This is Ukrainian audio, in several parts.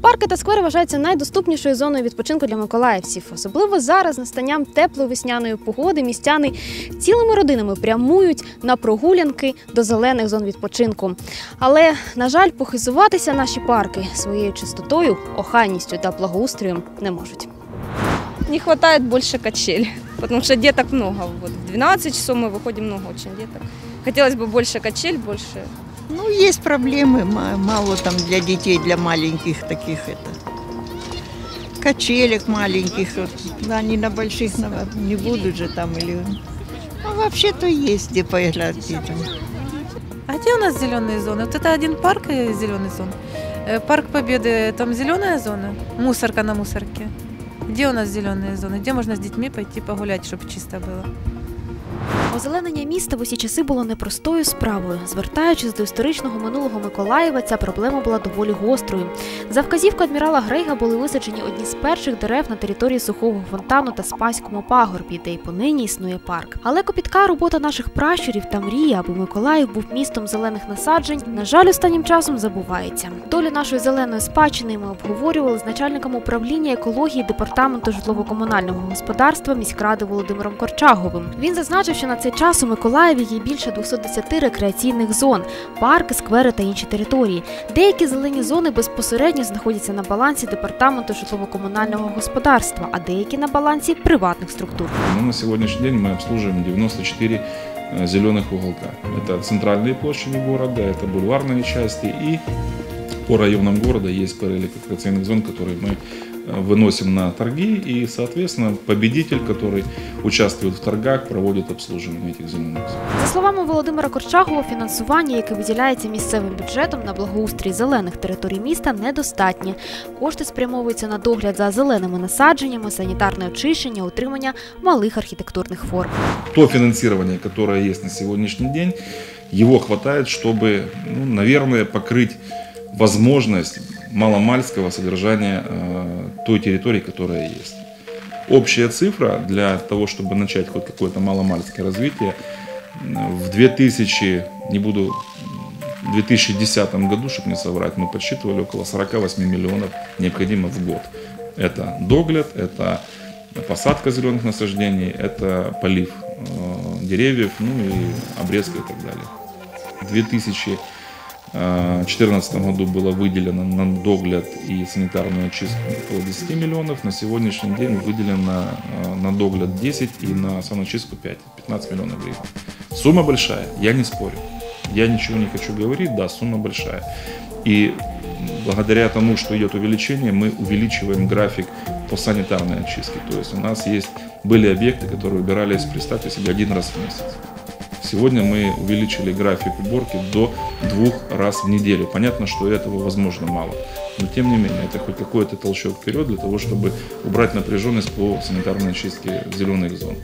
Парки та сквери вважаються найдоступнішою зоною відпочинку для миколаївців. Особливо зараз, з настанням теплої весняної погоди, містяни цілими родинами прямують на прогулянки до зелених зон відпочинку. Але, на жаль, похизуватися наші парки своєю чистотою, охайністю та благоустроєм не можуть. Не хватает больше качель, потому что деток много. Вот в 12 часов мы выходим много очень деток. Хотелось бы больше качель, больше. Ну, есть проблемы, ма- мало там для детей, для маленьких таких это. Качелек маленьких, вот. Они на больших не будут же там или... А вообще-то есть где поиграть детям. А где у нас зеленые зоны? Вот это один парк э, зеленый зон. Э, Парк Победы, там зеленая зона, мусорка на мусорке. Где у нас зеленые зоны? Где можно с детьми пойти погулять, чтобы чисто было? Озеленення міста в усі часи було непростою справою. Звертаючись до історичного минулого Миколаєва, ця проблема була доволі гострою. За вказівкою адмірала Грейга були висаджені одні з перших дерев на території сухого фонтану та спаському пагорбі, де й понині існує парк. Але копітка робота наших пращурів та мрія, аби Миколаїв був містом зелених насаджень, на жаль, останнім часом забувається. Долю нашої зеленої спадщини ми обговорювали з начальником управління екології департаменту житлово-комунального господарства міськради Володимиром Корчаговим. Він зазначив, що на цей час у Миколаєві є більше 210 рекреаційних зон, парки, сквери та інші території. Деякі зелені зони безпосередньо знаходяться на балансі департаменту житлово-комунального господарства, а деякі на балансі приватних структур. Ну, на сегодняшний день мы обслуживаем 94 э, зеленых уголка. Это центральные площади города, это бульварные части и по районам города есть перелик рекреационных зон, которые мы э, выносим на торги и, соответственно, победитель, который участвует в торгах, проводит обслуживание этих зеленых зон. За словами Володимира Корчагова, фінансування, яке виділяється місцевим бюджетом на благоустрій зелених територій міста, недостатнє. Кошти спрямовуються на догляд за зеленими насадженнями, санітарне очищення, утримання малих архітектурних форм. то финансирование, которое есть на сегодняшний день, его хватает, чтобы, ну, наверное, покрыть возможность маломальского содержания э, той территории, которая есть. Общая цифра для того, чтобы начать хоть какое-то маломальское развитие, в 2000, не буду, в 2010 году, чтобы не соврать, мы подсчитывали около 48 миллионов необходимо в год. Это догляд, это посадка зеленых насаждений, это полив э, деревьев, ну и обрезка и так далее. В 2014 году было выделено на догляд и санитарную очистку около 10 миллионов. На сегодняшний день выделено э, на догляд 10 и на саночистку 5, 15 миллионов гривен. Сумма большая, я не спорю. Я ничего не хочу говорить, да, сумма большая. И благодаря тому, что идет увеличение, мы увеличиваем график по санитарной очистке. То есть у нас есть были объекты, которые убирались, представьте себе, один раз в месяц. Сегодня мы увеличили график уборки до двух раз в неделю. Понятно, что этого возможно мало. Но тем не менее, это хоть какой-то толчок вперед для того, чтобы убрать напряженность по санитарной очистке зеленых зон.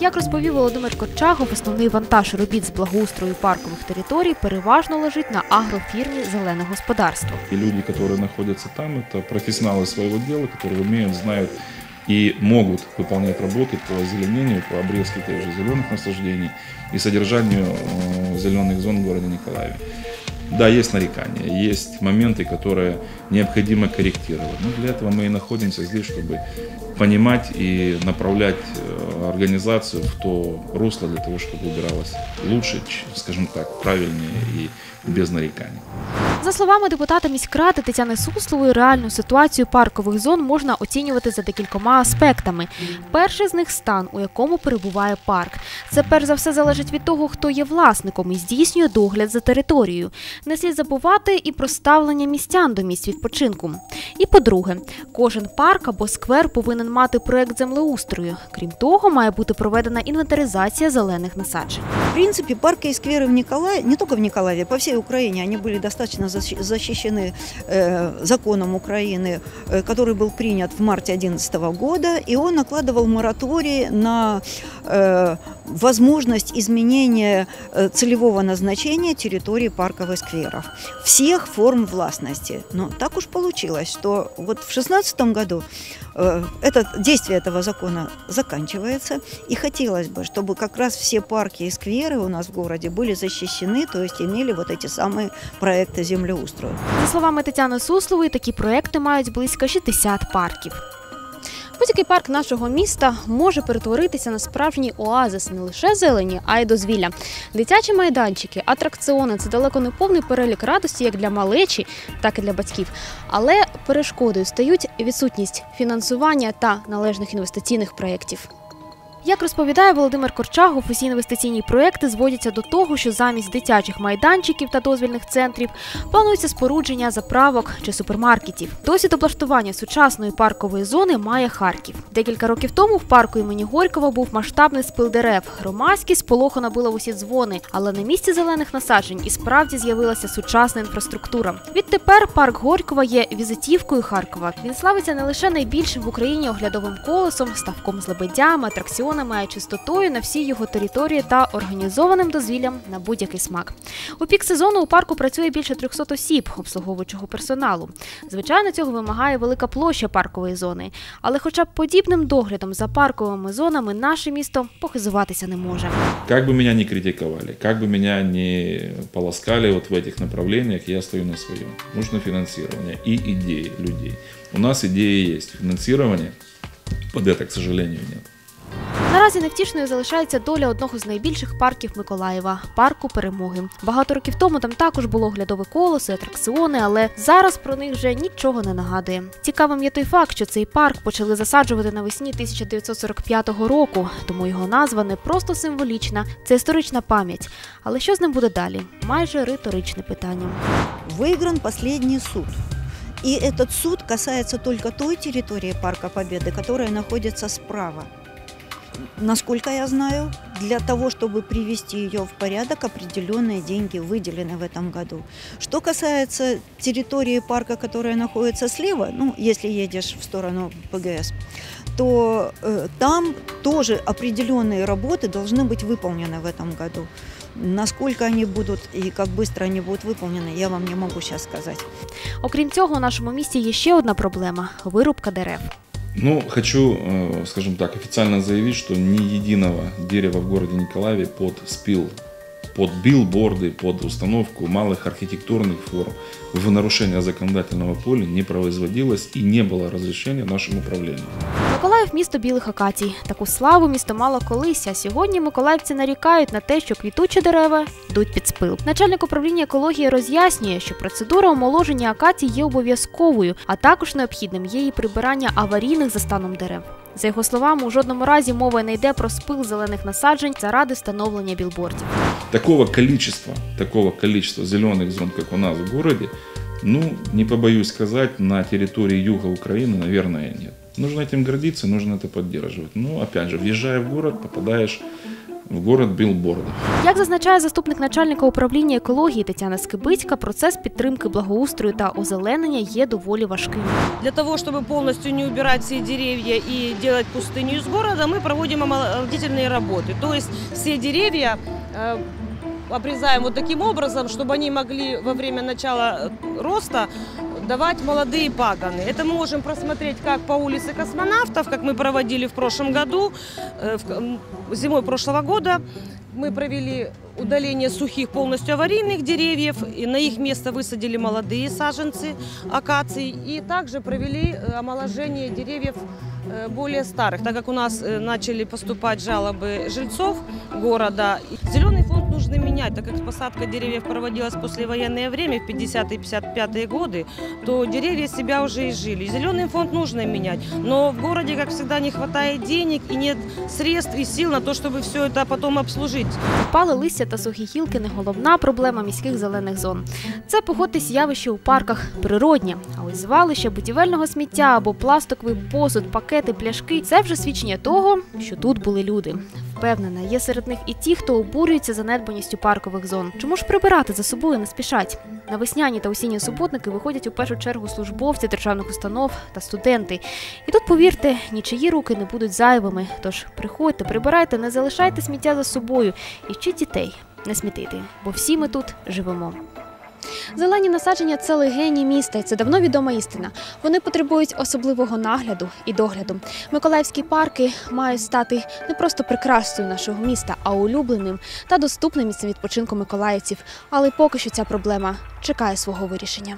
Як розповів Володимир Корчагов, основний вантаж робіт з благоустрою паркових територій переважно лежить на агрофірмі Зелене господарство. И люди, которые находятся там, это профессионалы своего дела, которые умеют, знают и могут выполнять работы по озеленению, по обрезке тех же зеленых насаждений и содержанию э, зеленых зон в городе Николаеве. Да, есть нарекания, есть моменты, которые необходимо корректировать. Но для этого мы и находимся здесь, чтобы понимать и направлять э, организацию в то русло для того, чтобы убиралась лучше, скажем так, правильнее и без нареканий. За словами депутата міськради Тетяни Суслової, реальну ситуацію паркових зон можна оцінювати за декількома аспектами. Перший з них стан, у якому перебуває парк. Це перш за все залежить від того, хто є власником і здійснює догляд за територією. Не слід забувати і про ставлення містян до місць відпочинку. І по-друге, кожен парк або сквер повинен мати проект землеустрою. Крім того, має бути проведена інвентаризація зелених насаджень. В принципе, парки и скверы в Николаеве, не только в Николаеве, по всей Украине, они были достаточно защи- защищены э, законом Украины, э, который был принят в марте 2011 года, и он накладывал мораторий на э, возможность изменения э, целевого назначения территории парков и скверов всех форм властности. Но так уж получилось, что вот в 2016 году э, это, действие этого закона заканчивается, и хотелось бы, чтобы как раз все парки и скверы у нас в городе были защищены, то есть имели вот эти самые проекты землеустройства. За словами Тетяни Суслової, такі проекти мають близько 60 парків. Будь-який парк нашого міста може перетворитися на справжній оазис не лише зелені, а й дозвілля. Дитячі майданчики, атракціони це далеко не повний перелік радості як для малечі, так і для батьків. Але перешкодою стають відсутність фінансування та належних інвестиційних проєктів. Як розповідає Володимир Корчагов, усі інвестиційні проекти зводяться до того, що замість дитячих майданчиків та дозвільних центрів планується спорудження заправок чи супермаркетів. Досвід облаштування сучасної паркової зони має Харків. Декілька років тому в парку імені Горького був масштабний спил дерев. Громадськість полохано била усі дзвони, але на місці зелених насаджень і справді з'явилася сучасна інфраструктура. Відтепер парк Горькова є візитівкою Харкова. Він славиться не лише найбільшим в Україні оглядовим колесом, ставком з лебедями, атракціонами, а й чистотою на всій його території та організованим дозвіллям на будь-який смак. У пік сезону у парку працює більше 300 осіб обслуговуючого персоналу. Звичайно, цього вимагає велика площа паркової зони, але хоча б подібним доглядом за парковими зонами наше місто похизуватися не може. Как бы меня ни критиковали, как бы меня ни полоскали вот в этих направлениях, я стою на своем. Нужно финансирование и идеи людей. У нас идеи есть, финансирования под это, к сожалению, нет. Наразі невтішною залишається доля одного з найбільших парків Миколаєва парку перемоги. Багато років тому там також було оглядове колесо, і атракціони, але зараз про них вже нічого не нагадує. Цікавим є той факт, що цей парк почали засаджувати навесні 1945 року, тому його назва не просто символічна, це історична пам'ять. Але що з ним буде далі? Майже риторичне питання. Выигран последний суд. И этот суд касается только той территории Парка Победы, которая находится справа. Насколько я знаю, для того, чтобы привести ее в порядок, определенные деньги выделены в этом году. Что касается территории парка, которая находится слева, ну, если едешь в сторону ПГС, то э, там тоже определенные работы должны быть выполнены в этом году. Насколько они будут и как быстро они будут выполнены, я вам не могу сейчас сказать. Окрім цього, у нашому місті є ще одна проблема вирубка дерев. Ну, хочу, э, скажем так, официально заявить, что ни единого дерева в городе Николаеве под спил, под билборды, под установку малых архитектурных форм в нарушение законодательного поля не производилось и не было разрешения нашему управлению. Миколаїв місто білих акацій. Таку славу місто мало колись, а сьогодні миколаївці нарікають на те, що квітучі дерева йдуть під спил. Начальник управління екології роз'яснює, що процедура омоложення акацій є обов'язковою, а також необхідним є і прибирання аварійних за станом дерев. За його словами, у жодному разі мова не йде про спил зелених насаджень заради встановлення білбордів. Такого количества, такого количества зеленых зон, как у нас в городе, ну, не побоюсь сказать, на территории юга Украины, наверное, нет. Нужно этим гордиться, нужно это поддерживать. Но, опять же, въезжая в город, попадаешь в город билбордов. Як зазначає заступник начальника управління екології Тетяна Скибицька, процес підтримки благоустрою та озеленення є доволі важким. Для того, чтобы полностью не убирать все деревья и делать пустыню из города, мы проводим омолодительные работы. То есть все деревья э, обрезаем вот таким образом, чтобы они могли во время начала э, роста давать молодые паганы. Это мы можем просмотреть как по улице космонавтов, как мы проводили в прошлом году, э, зимой прошлого года. Мы провели удаление сухих полностью аварийных деревьев, и на их место высадили молодые саженцы акаций, и также провели э, омоложение деревьев э, более старых, так как у нас э, начали поступать жалобы жильцов города. И Зеленый фонд нужно менять, так как посадка деревьев проводилась в послевоенное время, в 50-е 55-е годы, то деревья себя уже изжили. Зеленый фонд нужно менять, но в городе, как всегда, не хватает денег и нет средств и сил на то, чтобы все это потом обслужить. Впали листя та сухі гілки не головна проблема міських зелених зон. Це погодьтесь явище у парках природнє. А ось звалище будівельного сміття або пластиковий посуд, пакети, пляшки це вже свідчення того, що тут були люди. Впевнена, є серед них і ті, хто обурюється занедбаністю паркових зон. Чому ж прибирати за собою не спішать? На весняні та осінні суботники виходять у першу чергу службовці державних установ та студенти. І тут, повірте, нічиї руки не будуть зайвими. Тож приходьте, прибирайте, не залишайте сміття за собою і вчіть дітей не смітити, бо всі ми тут живемо. Зелені насадження це легені міста, і це давно відома істина. Вони потребують особливого нагляду і догляду. Миколаївські парки мають стати не просто прикрасою нашого міста, а улюбленим та доступним місцем відпочинку миколаївців. Але поки що ця проблема чекає свого вирішення.